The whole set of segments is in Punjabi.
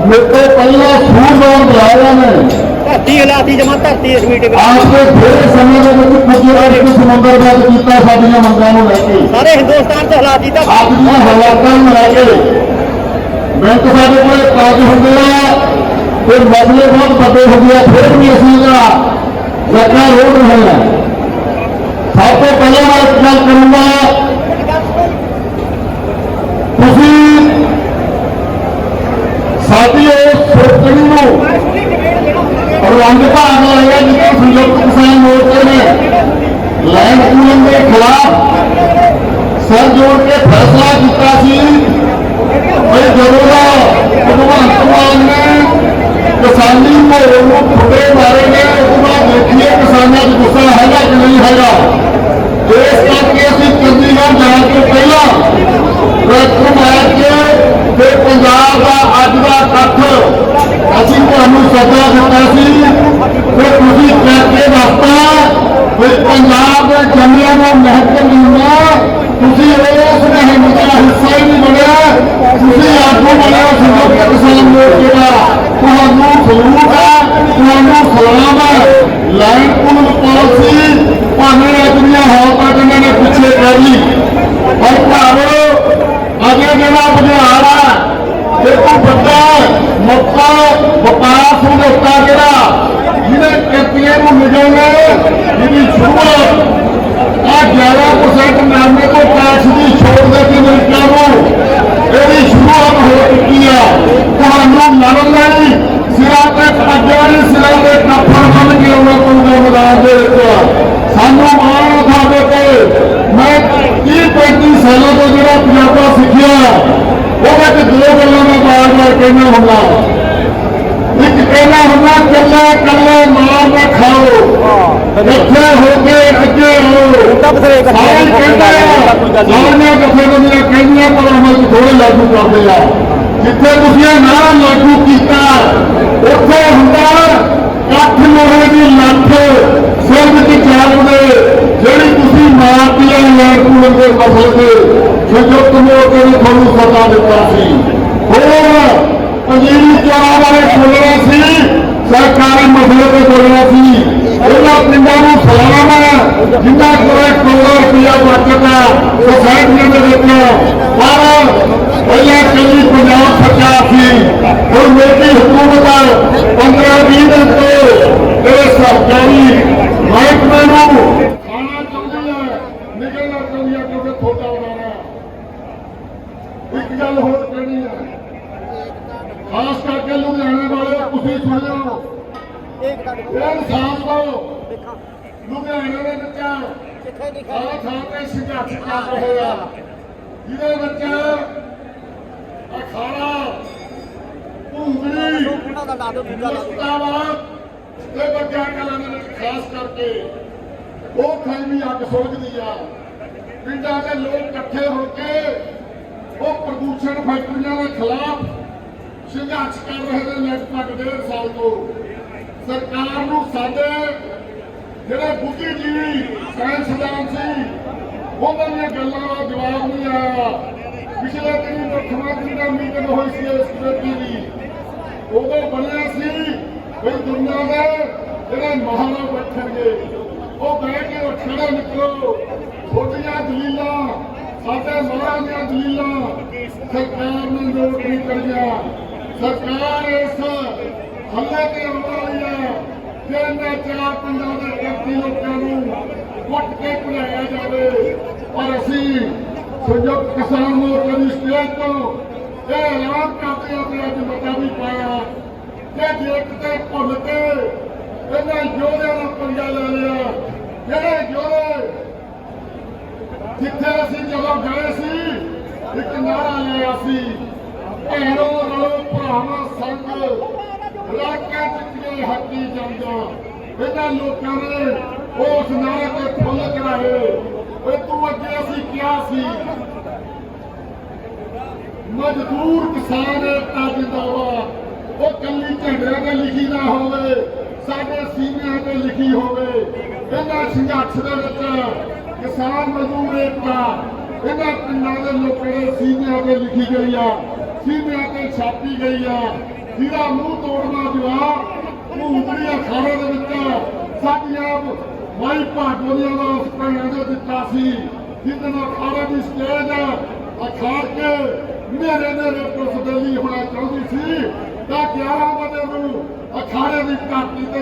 ਮੇਰੇ ਤੋਂ ਪਹਿਲਾਂ ਸੂਰਬਾਨ ਬੁਲਾਇਆ ਨੇ ਧਰਤੀ ਹਲਾਤੀ ਜਮਾ ਧਰਤੀ ਇਸ ਮੀਟਿੰਗ ਆਪਕੇ ਥੋੜੇ ਸਮੇਂ ਦੇ ਵਿੱਚ ਕੁਝ ਇੱਕ ਸਮੁੰਦਰ ਦਾ ਕੀਤਾ ਸਾਡੀਆਂ ਮੰਗਾਂ ਨੂੰ ਲੈ ਕੇ। ਸਾਰੇ ਹਿੰਦੁਸਤਾਨ ਚ ਹਲਾਤੀ ਤਾਂ ਅੱਜ ਦੀਆਂ ਹਾਲਾਤਾਂ ਨੂੰ ਲੈ ਕੇ। ਮੈਂ ਤਾਂ ਸਾਡੇ ਕੋਲ ਕਾਜ ਹੁੰਦੇ ਆ ਤੇ ਮਸਲੇ ਬਹੁਤ ਵੱਡੇ ਹੁੰਦੇ ਆ ਫਿਰ ਵੀ ਅਸੀਂ ਇਹਦਾ ਲੱਗਾ ਰੋੜ ਰਹੇ ਹਾਂ ਸਭ ਤੋਂ ਪਹਿਲਾਂ ਮੈਂ ਇੱਕ ਗੱਲ ਕਰੂੰਗਾ ਤੁਸੀਂ ਸਾਡੀ ਉਸ ਸੋਚਣੀ ਨੂੰ ਰੰਗ ਭਾਗ ਲਾਇਆ ਜਿੱਥੇ ਸੰਯੁਕਤ ਕਿਸਾਨ ਮੋਰਚੇ ਨੇ ਲੈਂਡ ਪੂਲਿੰਗ ਦੇ ਖਿਲਾਫ ਸਰ ਜੋੜ ਕੇ ਫੈਸਲਾ ਕੀਤਾ ਸੀ। ਕਿ ਜਦੋਂ ਦਾ ਭਗਵੰਤ ਮਾਨ ਨੇ ਕਿਸਾਨੀ ਭੋਲ ਨੂੰ ਫੁੱਟੇ ਮਾਰੇ ਨੇ ਉਹ ਦੇਖੀਏ ਕਿਸਾਨਾਂ 'ਚ ਗੁੱਸਾ ਹੈਗਾ ਕਿ ਨਹੀਂ ਹੈਗਾ ਇਸ ਕਰਕੇ ਅਸੀਂ ਚੰਡੀਗੜ੍ਹ ਜਾਣ ਤੋਂ ਪਹਿਲਾਂ ਟਰੈਕਟਰ ਮਾਰ ਕੇ ਤੇ ਪੰਜਾਬ ਦਾ ਅੱਜ ਦਾ ਇਕੱਠ ਅਸੀਂ ਤੁਹਾਨੂੰ ਸੱਦਾ ਦਿੱਤਾ ਸੀ ਕਿ ਤੁਸੀਂ ਕਰਕੇ ਦੱਸਤਾ ਕਿ ਪੰਜਾਬ ਦੇ ਜੰਮਿਆਂ ਦਾ ਮਹੱਤਵ ਨਹੀਂ ਤੁਸੀਂ ਉਸ ਮੁਹਿੰਮ ਦਾ ਹਿੱਸਾ ਹੀ ਨਹੀਂ ਬਣਿਆ ਤੁਸੀਂ ਆਗੂ ਬਣਿਆ ਸੰਯੁਕਤ ਕਿਸਾਨ ਮੋਰਚੇ ਦਾ ਤੁਹਾਨੂੰ ਸਲੂਟ ਹੈ ਤੁਹਾਨੂੰ ਸਲਾਮ ਹੈ ਲਾਈਨ ਪੁਲ ਪਾਲਿਸੀ ਭਾਵੇਂ ਅੱਜ ਦੀਆਂ ਹਾਲਤਾਂ ਇਹਨਾਂ ਨੇ ਪਿੱਛੇ ਕਰ ਲਈ ਪਰ ਭਾਵੋ ਅਗੇ ਜਿਹੜਾ ਬੁਝਾਰ ਆ ਇਹ ਤੋਂ ਵੱਡਾ ਮੌਕਾ ਵਪਾਰ ਸਮਝੌਤਾ ਜਿਹੜਾ ਜਿਹਨੇ ਕਿਰਤੀਆਂ ਨੂੰ ਨਿਗਲਣਾ ਜਿਹਦੀ ਸ਼ੁਰੂਆਤ ਆ 11% ਨਾਮੇ ਤੋਂ ਟੈਕਸ ਦੀ ਛੋੜ ਦੇ ਕੇ ਅਮਰੀਕਾ ਨੂੰ ਇਹਦੀ ਸ਼ੁਰੂਆਤ ਹੋ ਚੁੱਕੀ ਆ ਤੁਹਾਨੂੰ ਲੜਨ ਲਈ ਸਿਰਾਂ ਤੇ ਪੱਗਾਂ ਨਹੀਂ ਸਿਰਾਂ ਤੇ ਕੱਫਰ ਬਣ ਕੇ ਉਹਨਾਂ ਕੋਲ ਮੈਦਾਨ ਦੇ ਵਿੱਚ ਸਾਨੂੰ ਮਾਣ ਆ ਤੁਹਾਡੇ ਤੇ ਮੈਂ 30 35 ਸਾਲਾਂ ਤੋਂ ਜਿਹੜਾ ਪੰਜਾਬਾ ਸਿੱਖਿਆ ਉਹਦੇ ਵਿੱਚ ਦੋ ਗੱਲਾਂ ਮੈਂ ਬਾਰ-ਬਾਰ ਕਹਿਣਾ ਹੁੰਦਾ ਇੱਕ ਕਹਿਣਾ ਹੁੰਦਾ ਕੱਲਾ ਕੱਲਾ ਮਾਰ ਨਾ ਖਾਓ ਇਕੱਠੇ ਹੋ ਕੇ ਅੱਗੇ ਹੋ ਤਾਂ ਬਥੇਰੇ ਇਕੱਠੇ ਸਾਰੇ ਕਹਿੰਦੇ ਆ ਸਾਰੀਆਂ ਜਥੇਬੰਦੀਆਂ ਕਹਿੰਦੀਆਂ ਪਰ ਅਮਲ ਥੋੜੇ ਲਾਗੂ ਕਰਦੇ ਆ ਜਿੱਥੇ ਤੁਸੀਂ ਇਹ ਨਾਰਾ ਲਾਗੂ ਕੀਤਾ ਉੱਥੇ ਹੁੰਦਾ ਕੱਠ ਲੋਹੇ ਦੀ ਲੱਠ ਸਿਰ ਵਿੱਚ ਚਾਲਦੇ ਜਿਹੜੀ ਤੁਸੀਂ ਮਾਰਦੀ ਆ ਲਾਗੂ ਦੇ ਮਸਲੇ ਤੇ ਸੰਯੁਕਤ ਮੋਰਚੇ ਨੇ ਤੁਹਾਨੂੰ ਸੱਦਾ ਦਿੱਤਾ ਸੀ। ਹੋਰ, ਪੰਜੀਰੀ ਚੋਰਾਂ ਬਾਰੇ ਬੋਲਣਾ ਸੀ, ਸਰਕਾਰੀ ਮਸਲੇ ਤੇ ਬੋਲਣਾ ਸੀ। ਉਹਨਾਂ ਪਿੰਡਾਂ ਨੂੰ ਸਲਾਮ ਹੈ ਜਿੰਨਾ ਕੋਲੇ ਕਰੋੜ ਰੁਪਇਆ ਬਚਤ ਹੈ ਸੋਸਾਇਟੀਆਂ ਦੇ ਵਿੱਚ ਪਰ, ਪਹਿਲਾਂ ਕੱਲੀ ਪੰਜਾਬ ਸਰਕਾਰ ਸੀ, ਹੁਣ ਮੇਰੀ 15 20 ਤੋਂ ਇਹ ਸਰਕਾਰੀ ਮਹਿਕਮੇ ਨੂੰ ਖਾਣਾ ਚਾਹੁੰਦੀ ਹੈ ਨਿਕਲਣਾ ਚਾਹੁੰਦੀ ਹੈ ਕਿਉਂਕਿ ਥੋੜਾ ਬਣਾਉਣਾ ਇੱਕ ਗੱਲ ਹੋਰ ਕਹਿਣੀ ਹੈ ਖਾਸ ਕਰਕੇ ਲੁਧਿਆਣੇ ਵਾਲੇ ਤੁਸੀਂ ਸੁਣਿਓ ਇਹ ਇਨਸਾਨ ਲਓ ਲੁਧਿਆਣੇ ਦੇ ਵਿੱਚ ਸਾਰਾ ਥਾਂ ਤੇ ਸੰਘਰਸ਼ ਚੱਲ ਰਹੇ ਆ ਜਿਹਦੇ ਵਿੱਚ ਅਖਾੜਾ ਭੂੰਗੜੀ ਮੁਸਤਾਬਾਦ ਤੇ ਬੱਗਿਆ ਕਲਾਂ ਦੇ ਖਾਸ ਕਰਕੇ ਉਹ ਥਾਂ ਅੱਗ ਸੋਝਦੀ ਆ। ਪਿੰਡਾਂ ਦੇ ਲੋਕ ਇਕੱਠੇ ਹੋ ਕੇ ਉਹ ਪ੍ਰਦੂਸ਼ਣ ਫੈਕਟਰੀਆਂ ਦੇ ਖਿਲਾਫ ਸੰਘਰਸ਼ ਕਰ ਰਹੇ ਨੇ ਲਗਭਗ ਡੇਢ ਸਾਲ ਤੋਂ। ਸਰਕਾਰ ਨੂੰ ਸਾਡੇ ਜਿਹੜੇ ਬੁੱਧੀਜੀਵੀ ਸਾਇੰਸਦਾਨ ਸੀ, ਉਹਨਾਂ ਦੀਆਂ ਗੱਲਾਂ ਦਾ ਜਵਾਬ ਨਹੀਂ ਆਇਆ। ਪਿਛਲੇ ਦਿਨੀ ਮੁੱਖ ਮੰਤਰੀ ਦਾ ਮੀਟਿੰਗ ਹੋਈ ਸੀ ਇਸ ਕਮੇਟੀ ਦੀ। ਉਦੋਂ ਬਣਿਆ ਸੀ ਵੀ ਦੁਨੀਆ ਦੇ ਜਿਹੜੇ ਮਹਾਨ ਬੈਠਣਗੇ। ਉਹ ਬਹਿ ਕੇ ਉਹ ਨਿਕਲੋ। ਛੋਟੀਆਂ ਦਲੀਲਾਂ, ਸਾਡੇ ਮਹਾਨ ਦੀਆਂ ਦਲੀਲਾਂ। ਸਰਕਾਰ ਨੇ ਨੋਟ ਨਹੀਂ ਕਰੀਆਂ ਸਰਕਾਰ ਇਸ ਹੱਲੇ ਤੇ ਆਉਣ ਵਾਲੀ ਹੈ ਕਿ ਇਹਨਾਂ ਚਾਰ ਪਿੰਡਾਂ ਦੇ ਕਿਰਤੀ ਲੋਕਾਂ ਨੂੰ ਕੁੱਟ ਕੇ ਭੁਲਾਇਆ ਜਾਵੇ। ਪਰ ਅਸੀਂ ਸੰਯੁਕਤ ਕਿਸਾਨ ਮੋਰਚੇ ਦੀ ਸਟੇਜ ਤੋਂ ਇਹ ਐਲਾਨ ਕਰਦੇ ਹਾਂ ਕਿ ਅੱਜ ਮਤਾ ਵੀ ਪਾਇਆ। ਕਿ ਜੇ ਕਿਤੇ ਭੁੱਲ ਕੇ ਇਹਨਾਂ ਯੋਧਿਆਂ ਦਾ ਪੰਗਾ ਲੈ ਲਿਆ। ਜਿਹੜੇ ਯੋਧੇ ਜਿੱਥੇ ਅਸੀਂ ਜਦੋਂ ਗਏ ਸੀ, ਇੱਕ ਨਾਰਾ ਲਿਆ ਸੀ। ਭੈਣੋ ਰਲੋ ਭਰਾਵਾਂ ਸੰਗ ਰਾਕਾਂ ਚਿੱਟੀਆਂ ਹੱਕੀ ਜਾਂਦਾ ਇਹਨਾਂ ਲੋਕਾਂ ਨੇ ਉਸ ਨਾਰੇ ਤੇ ਫੁੱਲ ਕਰਾਏ ਓਏ ਤੂੰ ਅੱਗੇ ਅਸੀਂ ਕਿਹਾ ਸੀ ਮਜ਼ਦੂਰ ਕਿਸਾਨ ਏਕਤਾ ਜਿੰਦਾਬਾਦ। ਉਹ ਕੱਲੀ ਝੰਡਿਆਂ ਤੇ ਲਿਖੀ ਨਾ ਹੋਵੇ, ਸਾਡੇ ਸੀਨਿਆਂ ਤੇ ਲਿਖੀ ਹੋਵੇ। ਇਹਨਾਂ ਸੰਘਰਸ਼ ਦੇ ਵਿੱਚ ਕਿਸਾਨ ਮਜ਼ਦੂਰ ਏਕਤਾ, ਇਹਨਾਂ ਪਿੰਡਾਂ ਦੇ ਲੋਕਾਂ ਦੇ ਸੀਨਿਆਂ ਤੇ ਲਿਖੀ ਗਈ ਆ। ਸੀਨਿਆਂ ਤੇ ਛਾਪੀ ਗਈ ਆ। ਜਿਹਦਾ ਮੂੰਹ ਤੋੜਨਾ ਜਵਾਬ ਭੂਤੜੀਆਂ ਖਾੜੇ ਦੇ ਵਿੱਚ ਸਾਡੀਆਂ ਮਾਈ ਭਾਗੋਲੀਆਂ ਦਾ ਉਸ ਭੈਣਾਂ ਦੇ ਦਿੱਤਾ ਸੀ। ਜਿਹਦੇ ਨਾਲ ਖਾੜੇ ਦੀ ਸਟੇਜ ਅਖਾੜ ਕੇ ਮੇਰੇ ਮੇਰੇ ਪੁਲਿਸ ਹੋਣਾ ਚਾਹੁੰਦੀ ਸੀ ਤਾਂ 11 ਵਜੇ ਨੂੰ ਅਖਾੜੇ ਦੀ ਧਰਤੀ ਤੇ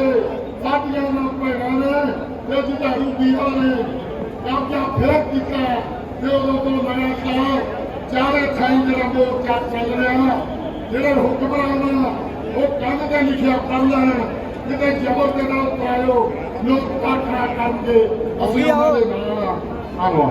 ਸਾਡੀਆਂ ਨਾਲ ਭੈਣਾਂ ਨੇ ਤੇ ਜੁਝਾਰੂ ਵੀਰਾਂ ਨੇ ਕਬਜ਼ਾ ਫੇਰ ਕੀਤਾ ਤੇ ਉਦੋਂ ਤੋਂ ਲਗਾਤਾਰ ਚਾਰੇ ਥਾਈਂ ਜਿਹੜਾ ਮੋਰਚਾ ਚੱਲ ਰਿਹਾ ਜਿਹੜੇ ਹੁਕਮਰਾਨ ਉਹ ਕੰਨ ਤੇ ਲਿਖਿਆ ਪੜ੍ਹ ਲੈਣ ਕਿਤੇ ਜ਼ਬਰ ਦੇ ਨਾਲ ਪਾਇਓ ਲੋਕ ਕਾਟਣਾ ਕਰਕੇ ਅਸੀਂ ਉਹਨਾਂ ਦੇ ਨਾਲ ਆਵੋ